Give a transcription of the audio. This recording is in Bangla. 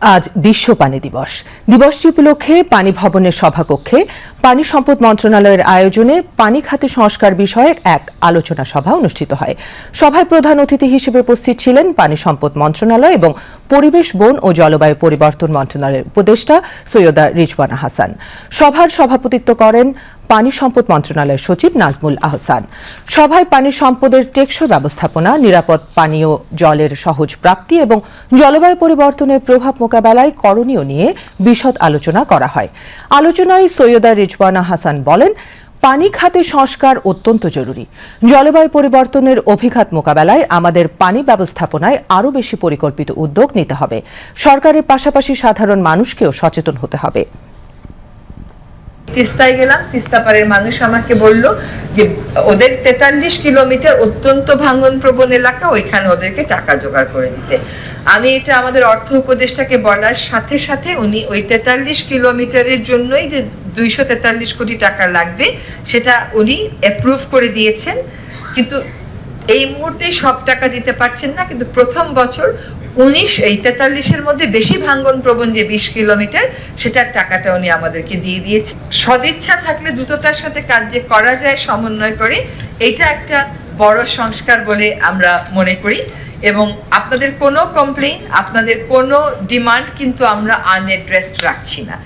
আজ বিশ্ব পানি দিবস। দিবসটি উপলক্ষে পানি ভবনের সভাকক্ষে পানি সম্পদ মন্ত্রণালয়ের আয়োজনে পানি খাতে সংস্কার বিষয়ক এক আলোচনা সভা অনুষ্ঠিত হয়। সভায় প্রধান অতিথি হিসেবে উপস্থিত ছিলেন পানি সম্পদ মন্ত্রণালয় এবং পরিবেশ, বন ও জলবায়ু পরিবর্তন মন্ত্রণালয়ের উপদেষ্টা সৈয়দা রিজওয়ানা হাসান। সভার সভাপতিত্ব করেন পানি সম্পদ মন্ত্রণালয়ের সচিব নাজমুল আহসান। সভায় পানি সম্পদের টেকসই ব্যবস্থাপনা, নিরাপদ পানীয় জলের সহজ প্রাপ্তি এবং জলবায়ু পরিবর্তনের প্রভাব মোকাবেলায় করণীয় নিয়ে বিশদ আলোচনা করা হয়। আলোচনায় সৈয়দা রিজওয়ানা হাসান বলেন, পানি খাতে সংস্কার অত্যন্ত জরুরি। জলবায়ু পরিবর্তনের অভিঘাত মোকাবেলায় আমাদের পানি ব্যবস্থাপনায় আরও বেশি পরিকল্পিত উদ্যোগ নিতে হবে। সরকারের পাশাপাশি সাধারণ মানুষকেও সচেতন হতে হবে। তিস্তায় গেলাম, তিস্তা পাড়ের মানুষ আমাকে বলল যে, ওদের তেতাল্লিশ কিলোমিটার অত্যন্ত ভাঙ্গন প্রবণ এলাকা, ওইখানে ওদেরকে টাকা জোগাড় করে দিতে। আমি এটা আমাদের অর্থ উপদেষ্টাকে বলার সাথে সাথে উনি ওই তেতাল্লিশ কিলোমিটারের জন্যই যে দুইশো তেতাল্লিশ কোটি টাকা লাগবে, সেটা উনি অ্যাপ্রুভ করে দিয়েছেন। কিন্তু এই মুহূর্তে সব টাকা দিতে পারছেন না, কিন্তু প্রথম বছর উনিশ, এই তেতাল্লিশের মধ্যে বেশি ভাঙ্গন প্রবণ যে বিশ কিলোমিটার, সেটার টাকাটা উনি আমাদেরকে দিয়ে দিয়েছে সদিচ্ছা থাকলে দ্রুততার সাথে কাজ যে করা যায়, সমন্বয় করে, এটা একটা বড় সংস্কার বলে আমরা মনে করি। এবং আপনাদের কোনো কমপ্লেন আপনাদের কোনো ডিমান্ড কিন্তু আমরা আনএড্রেসড রাখছি না।